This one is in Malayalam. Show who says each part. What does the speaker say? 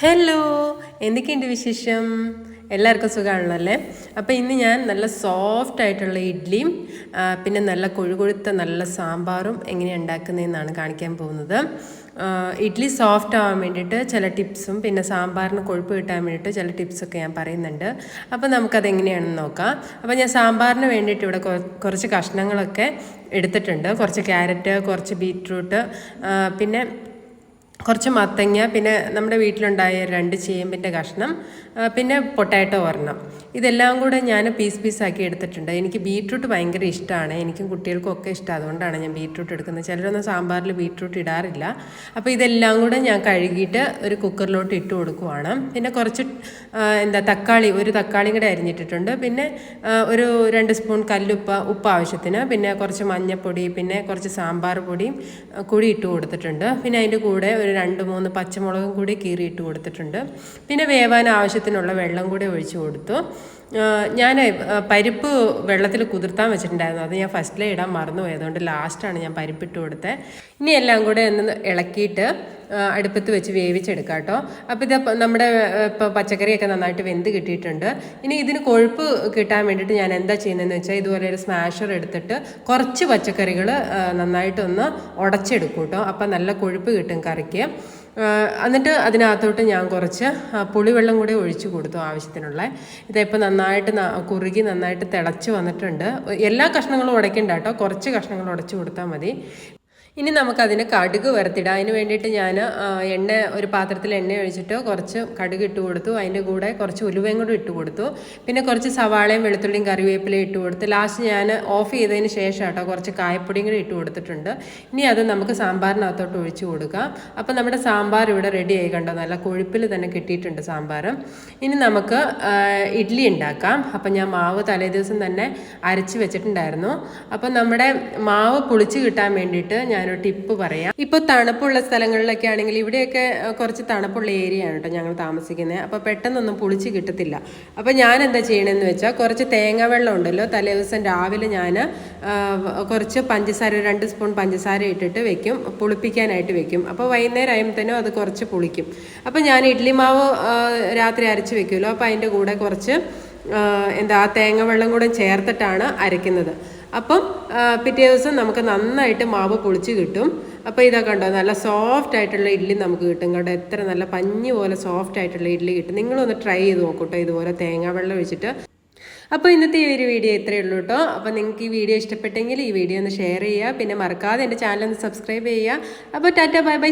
Speaker 1: ഹലോ എന്തൊക്കെയുണ്ട് വിശേഷം? എല്ലാവർക്കും സുഖമാണല്ലോ അല്ലേ? അപ്പോൾ ഇന്ന് ഞാൻ നല്ല സോഫ്റ്റ് ആയിട്ടുള്ള ഇഡ്ഡലിയും പിന്നെ നല്ല കൊഴുകൊഴുത്ത നല്ല സാമ്പാറും എങ്ങനെ ഉണ്ടാക്കുന്നതെന്നാണ് കാണിക്കാൻ പോകുന്നത്. ഇഡ്ഡലി സോഫ്റ്റ് ആവാൻ വേണ്ടിയിട്ട് ചില ടിപ്സും പിന്നെ സാമ്പാറിന് കൊഴുപ്പ് കിട്ടാൻ വേണ്ടിയിട്ട് ചില ടിപ്സൊക്കെ ഞാൻ പറയുന്നുണ്ട്. അപ്പോൾ നമുക്കത് എങ്ങനെയാണെന്ന് നോക്കാം. അപ്പോൾ ഞാൻ സാമ്പാറിന് വേണ്ടിയിട്ട് ഇവിടെ കുറച്ച് കഷ്ണങ്ങളൊക്കെ എടുത്തിട്ടുണ്ട്. കുറച്ച് ക്യാരറ്റ് കുറച്ച് ബീറ്റ്റൂട്ട് പിന്നെ കുറച്ച് മത്തങ്ങ പിന്നെ നമ്മുടെ വീട്ടിലുണ്ടായ രണ്ട് ചേമ്പിന്റെ കഷ്ണം പിന്നെ പൊട്ടാറ്റോ ഒരെണ്ണം. ഇതെല്ലാം കൂടെ ഞാൻ പീസ് പീസാക്കി എടുത്തിട്ടുണ്ട്. എനിക്ക് ബീട്രൂട്ട് ഭയങ്കര ഇഷ്ടമാണ്. എനിക്കും കുട്ടികൾക്കും ഒക്കെ ഇഷ്ടം. അതുകൊണ്ടാണ് ഞാൻ ബീട്രൂട്ട് എടുക്കുന്നത്. ചിലരൊന്നും സാമ്പാറിൽ ബീട്രൂട്ട് ഇടാറില്ല. അപ്പോൾ ഇതെല്ലാം കൂടെ ഞാൻ കഴുകിയിട്ട് ഒരു കുക്കറിലോട്ട് ഇട്ട് കൊടുക്കുവാണ്. പിന്നെ കുറച്ച് എന്താ തക്കാളി ഒരു തക്കാളിയും കൂടെ അരിഞ്ഞിട്ടിട്ടുണ്ട്. പിന്നെ ഒരു രണ്ട് സ്പൂൺ കല്ലുപ്പ് ഉപ്പ് ആവശ്യത്തിന്. പിന്നെ കുറച്ച് മഞ്ഞൾപ്പൊടി പിന്നെ കുറച്ച് സാമ്പാർ പൊടിയും കൂടി ഇട്ട് കൊടുത്തിട്ടുണ്ട്. പിന്നെ അതിന്റെ കൂടെ ഒരു രണ്ട് മൂന്ന് പച്ചമുളകും കൂടി കീറിയിട്ട് കൊടുത്തിട്ടുണ്ട്. പിന്നെ വേവാൻ ആവശ്യത്തിനുള്ള വെള്ളം കൂടി ഒഴിച്ചു കൊടുത്തു. ഞാൻ പരിപ്പ് വെള്ളത്തിൽ കുതിർത്താൻ വെച്ചിട്ടുണ്ടായിരുന്നു. അത് ഞാൻ ഫസ്റ്റിലേ ഇടാൻ മറന്നു അതുകൊണ്ട് ലാസ്റ്റാണ് ഞാൻ പരിപ്പിട്ട് കൊടുത്തത് ഇനി എല്ലാം കൂടെ ഒന്ന് ഇളക്കിയിട്ട് അടുപ്പത്ത് വെച്ച് വേവിച്ചെടുക്കാം കേട്ടോ. അപ്പോൾ ഇത് നമ്മുടെ ഇപ്പോൾ പച്ചക്കറിയൊക്കെ നന്നായിട്ട് വെന്ത് കിട്ടിയിട്ടുണ്ട്. ഇനി ഇതിന് കൊഴുപ്പ് കിട്ടാൻ വേണ്ടിയിട്ട് ഞാൻ എന്താ ചെയ്യുന്നതെന്ന് വെച്ചാൽ ഇതുപോലെ ഒരു സ്മാഷർ എടുത്തിട്ട് കുറച്ച് പച്ചക്കറികൾ നന്നായിട്ടൊന്ന് ഉടച്ചെടുക്കും കേട്ടോ. അപ്പോൾ നല്ല കൊഴുപ്പ് കിട്ടും കറിക്ക്. എന്നിട്ട് അതിനകത്തോട്ട് ഞാൻ കുറച്ച് പുളിവെള്ളം കൂടി ഒഴിച്ചു കൊടുത്തു ആവശ്യത്തിനുള്ള. ഇതിപ്പോൾ നന്നായിട്ട് കുറുകി നന്നായിട്ട് തിളച്ച് വന്നിട്ടുണ്ട്. എല്ലാ കഷ്ണങ്ങളും ഉടയ്ക്കണ്ട കേട്ടോ. കുറച്ച് കഷ്ണങ്ങൾ ഉടച്ചു കൊടുത്താൽ മതി. ഇനി നമുക്കതിന് കടുക് വറുത്തിടാം അതിന് വേണ്ടിയിട്ട് ഞാൻ എണ്ണ ഒരു പാത്രത്തിൽ എണ്ണ ഒഴിച്ചിട്ട് കുറച്ച് കടുക് ഇട്ട് കൊടുത്തു. അതിന്റെ കൂടെ കുറച്ച് ഉലുവയും കൂടി ഇട്ട് കൊടുത്തു. പിന്നെ കുറച്ച് സവാളയും വെളുത്തുള്ളിയും കറിവേപ്പിലയും ഇട്ട് കൊടുത്തു ലാസ്റ്റ് ഞാൻ ഓഫ് ചെയ്തതിന് ശേഷം കേട്ടോ കുറച്ച് കായപ്പൊടിയും കൂടി ഇട്ട് കൊടുത്തിട്ടുണ്ട്. ഇനി അത് നമുക്ക് സാമ്പാറിനകത്തോട്ട് ഒഴിച്ച് കൊടുക്കാം. അപ്പോൾ നമ്മുടെ സാമ്പാർ ഇവിടെ റെഡി ആയി കണ്ടോ? നല്ല കൊഴുപ്പിൽ തന്നെ കിട്ടിയിട്ടുണ്ട് സാമ്പാർ. ഇനി നമുക്ക് ഇഡ്ഡലി ഉണ്ടാക്കാം. അപ്പം ഞാൻ മാവ് തലേദിവസം തന്നെ അരച്ച് വെച്ചിട്ടുണ്ടായിരുന്നു. അപ്പം നമ്മുടെ മാവ് പുളിച്ച് കിട്ടാൻ വേണ്ടിയിട്ട് ഞാനൊരു ടിപ്പ് പറയാം. ഇപ്പോൾ തണുപ്പുള്ള സ്ഥലങ്ങളിലൊക്കെ ആണെങ്കിൽ ഇവിടെയൊക്കെ കുറച്ച് തണുപ്പുള്ള ഏരിയ ആണ് കേട്ടോ ഞങ്ങൾ താമസിക്കുന്നത് അപ്പോൾ പെട്ടെന്നൊന്നും പുളിച്ച് കിട്ടത്തില്ല. അപ്പോൾ ഞാൻ എന്താ ചെയ്യണമെന്ന് വെച്ചാൽ കുറച്ച് തേങ്ങ വെള്ളം ഉണ്ടല്ലോ തലേ ദിവസം രാവിലെ ഞാൻ കുറച്ച് പഞ്ചസാര രണ്ട് സ്പൂൺ പഞ്ചസാര ഇട്ടിട്ട് വെക്കും. പുളിപ്പിക്കാനായിട്ട് വെക്കും. അപ്പോൾ വൈകുന്നേരം ആകുമ്പോഴത്തേനും അത് കുറച്ച് പുളിക്കും. അപ്പോൾ ഞാൻ ഇഡ്ലി മാവ് രാത്രി അരച്ച് വെക്കുമല്ലോ. അപ്പോൾ അതിന്റെ കൂടെ കുറച്ച് ആ, എന്താ തേങ്ങ വെള്ളം കൂടെ ചേർത്തിട്ടാണ് അരയ്ക്കുന്നത്. അപ്പം ആ, പിറ്റേ ദിവസം നമുക്ക് നന്നായിട്ട് മാവ് പൊളിച്ച് കിട്ടും. അപ്പോൾ ഇതാ കണ്ടോ നല്ല സോഫ്റ്റ് ആയിട്ടുള്ള ഇഡ്ഡലി നമുക്ക് കിട്ടും. കേട്ടോ എത്ര നല്ല പഞ്ഞ് പോലെ സോഫ്റ്റ് ആയിട്ടുള്ള ഇഡ്ഡലി കിട്ടും. നിങ്ങളൊന്ന് ട്രൈ ചെയ്ത് നോക്കൂട്ടോ ഇതുപോലെ തേങ്ങ വെള്ളം ഒഴിച്ചിട്ട്. അപ്പോൾ ഇന്നത്തെ ഈ ഒരു വീഡിയോ ഇത്രയേ ഉള്ളൂ കേട്ടോ. അപ്പോൾ നിങ്ങൾക്ക് ഈ വീഡിയോ ഇഷ്ടപ്പെട്ടെങ്കിൽ ഈ വീഡിയോ ഒന്ന് ഷെയർ ചെയ്യുക. പിന്നെ മറക്കാതെ എന്റെ ചാനൽ ഒന്ന് സബ്സ്ക്രൈബ് ചെയ്യുക. അപ്പോൾ ടാറ്റ ബൈ ബൈ